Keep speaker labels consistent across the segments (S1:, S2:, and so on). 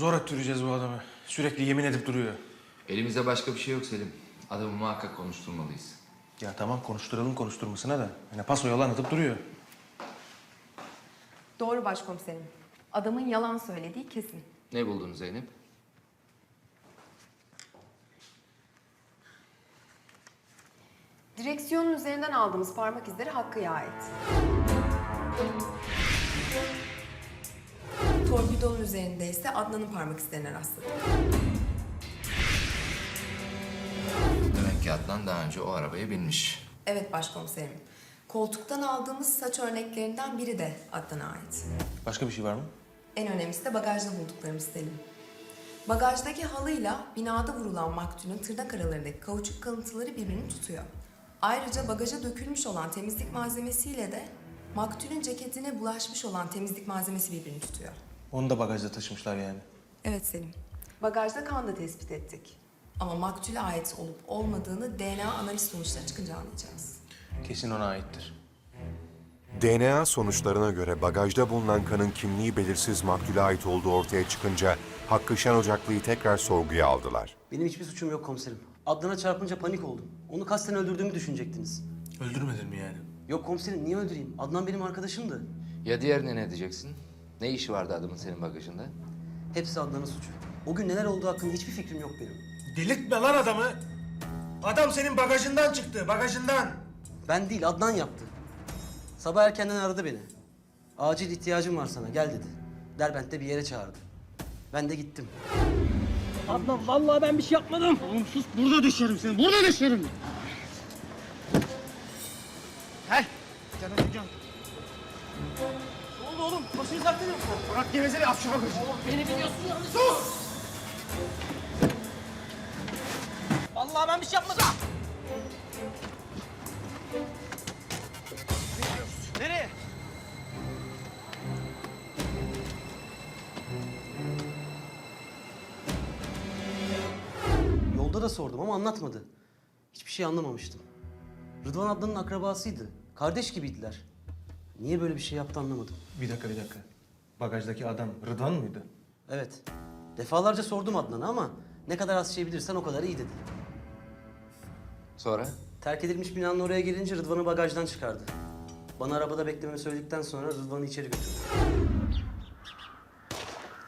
S1: Zor öttüreceğiz bu adamı. Sürekli yemin edip duruyor.
S2: Elimizde başka bir şey yok Selim. Adamı muhakkak konuşturmalıyız.
S1: Ya tamam konuşturalım konuşturmasına da. Yani paso yalan atıp duruyor.
S3: Doğru başkomiserim. Adamın yalan söylediği kesin.
S2: Ne buldun Zeynep?
S3: Direksiyonun üzerinden aldığımız parmak izleri Hakkı'ya ait. Torpidonun üzerinde ise Adnan'ın parmak izlerine rastladık.
S2: Demek ki Adnan daha önce o arabaya binmiş.
S3: Evet başkomiserim. Koltuktan aldığımız saç örneklerinden biri de Adnan'a ait.
S1: Başka bir şey var mı?
S3: En önemlisi de bagajda bulduklarımız Selim. Bagajdaki halıyla binada vurulan maktulün tırnak aralarındaki kauçuk kalıntıları birbirini tutuyor. Ayrıca bagaja dökülmüş olan temizlik malzemesiyle de maktulün ceketine bulaşmış olan temizlik malzemesi birbirini tutuyor.
S1: Onu da bagajda taşımışlar yani.
S3: Evet Selim. Bagajda kan da tespit ettik. Ama maktule ait olup olmadığını DNA analiz sonuçları çıkınca anlayacağız.
S1: Kesin ona aittir.
S4: DNA sonuçlarına göre bagajda bulunan kanın kimliği belirsiz maktule ait olduğu ortaya çıkınca Hakkı Şen Ocaklı'yı tekrar sorguya aldılar.
S5: Benim hiçbir suçum yok komiserim. Adnan'a çarpınca panik oldum. Onu kasten öldürdüğümü düşünecektiniz.
S1: Öldürmedin mi yani?
S5: Yok komiserim niye öldüreyim? Adnan benim arkadaşımdı.
S2: Ya diğerine ne diyeceksin? Ne işi vardı adamın senin bagajında?
S5: Hepsi Adnan'ın suçu. O gün neler olduğu hakkında hiçbir fikrim yok benim.
S1: Delirtme lan adamı. Adam senin bagajından çıktı, bagajından.
S5: Ben değil Adnan yaptı. Sabah erkenden aradı beni. Acil ihtiyacım var sana gel dedi. Derbent'te bir yere çağırdı. Ben de gittim.
S6: Adnan vallahi ben bir şey yapmadım. Oğlum sus burada düşerim seni. Burada düşerim. Gel. Can hocam. Oldu oğlum? Başını sakladın. Bırak gevezeli at şu bagajı. Oğlum beni biliyorsun ya. Sus! Vallahi ben bir şey yapmadım. Nereye?
S5: Yolda da sordum ama anlatmadı. Hiçbir şey anlamamıştım. Rıdvan Adnan'ın akrabasıydı. Kardeş gibiydiler. Niye böyle bir şey yaptı anlamadım.
S1: Bir dakika, bir dakika. Bagajdaki adam Rıdvan mıydı?
S5: Evet. Defalarca sordum Adnan'a ama ne kadar az şey bilirsen o kadar iyi dedi.
S2: Sonra?
S5: Terk edilmiş binanın oraya gelince Rıdvan'ı bagajdan çıkardı. Bana arabada beklememi söyledikten sonra Rıdvan'ı içeri götürdü.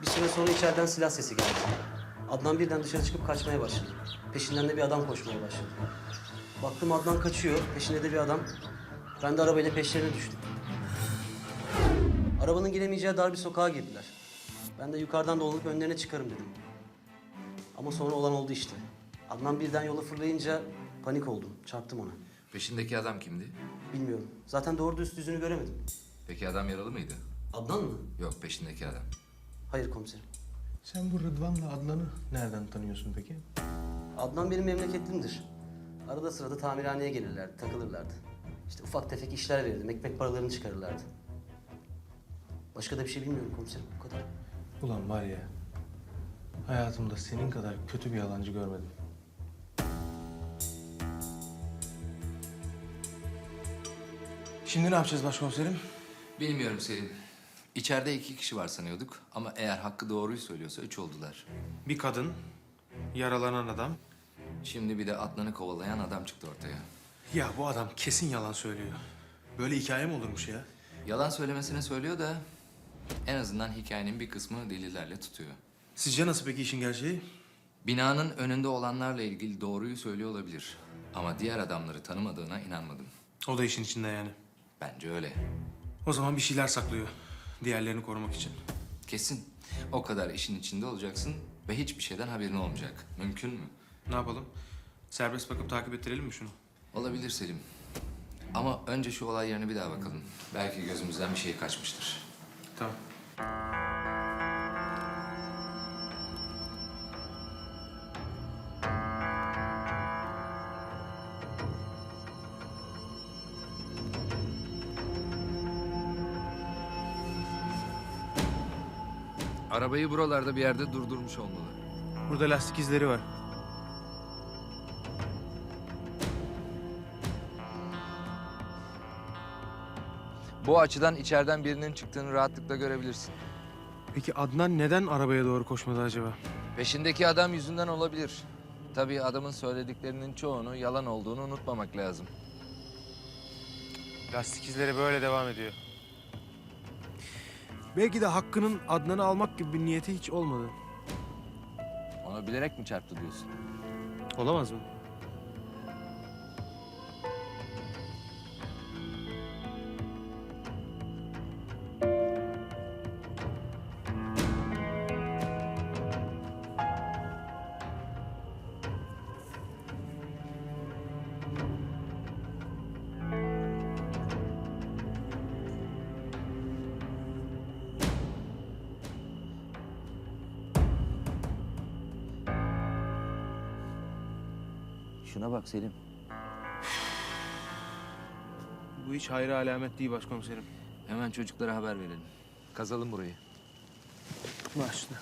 S5: Bir süre sonra içeriden silah sesi geldi. Adnan birden dışarı çıkıp kaçmaya başladı. Peşinden de bir adam koşmaya başladı. Baktım Adnan kaçıyor, peşinde de bir adam. Ben de arabayla peşlerine düştüm. Arabanın giremeyeceği dar bir sokağa girdiler. Ben de yukarıdan dolanıp önlerine çıkarım dedim. Ama sonra olan oldu işte. Adnan birden yola fırlayınca panik oldum. Çarptım ona.
S2: Peşindeki adam kimdi?
S5: Bilmiyorum. Zaten doğru dürüst yüzünü göremedim.
S2: Peki adam yaralı mıydı?
S5: Adnan mı?
S2: Yok peşindeki adam.
S5: Hayır komiserim.
S1: Sen bu Rıdvan'la Adnan'ı nereden tanıyorsun peki?
S5: Adnan benim memleketlimdir. Arada sırada tamirhaneye gelirlerdi, takılırlardı. İşte ufak tefek işler verirdim, ekmek paralarını çıkarırlardı. Başka da bir şey bilmiyorum komiserim, bu kadar.
S1: Ulan var ya, hayatımda senin kadar kötü bir yalancı görmedim. Şimdi ne yapacağız başkomiserim?
S2: Bilmiyorum Selim. İçeride iki kişi var sanıyorduk ama eğer Hakkı doğruyu söylüyorsa üç oldular.
S1: Bir kadın, yaralanan adam.
S2: Şimdi bir de Adnan'ı kovalayan adam çıktı ortaya.
S1: Ya bu adam kesin yalan söylüyor. Böyle hikaye mi olurmuş ya?
S2: Yalan söylemesini söylüyor da en azından hikayenin bir kısmını delillerle tutuyor.
S1: Sizce nasıl peki işin gerçeği?
S2: Binanın önünde olanlarla ilgili doğruyu söylüyor olabilir. Ama diğer adamları tanımadığına inanmadım.
S1: O da işin içinde yani.
S2: Bence öyle.
S1: O zaman bir şeyler saklıyor. Diğerlerini korumak için.
S2: Kesin. O kadar işin içinde olacaksın ve hiçbir şeyden haberin olmayacak. Mümkün mü?
S1: Ne yapalım? Serbest bakıp takip ettirelim mi şunu?
S2: Olabilir Selim. Ama önce şu olay yerine bir daha bakalım. Belki gözümüzden bir şey kaçmıştır.
S1: Tamam.
S2: Arabayı buralarda bir yerde durdurmuş olmalı.
S1: Burada lastik izleri var.
S2: Bu açıdan içeriden birinin çıktığını rahatlıkla görebilirsin.
S1: Peki Adnan neden arabaya doğru koşmadı acaba?
S2: Peşindeki adam yüzünden olabilir. Tabii adamın söylediklerinin çoğunu yalan olduğunu unutmamak lazım.
S1: Lastik izleri böyle devam ediyor. Belki de Hakkı'nın Adnan'ı almak gibi bir niyeti hiç olmadı.
S2: Ona bilerek mi çarptı diyorsun?
S1: Olamaz mı?
S2: Şuna bak Selim.
S1: Bu hiç hayra alamet değil başkomiserim.
S2: Hemen çocuklara haber verelim. Kazalım burayı.
S1: Başla.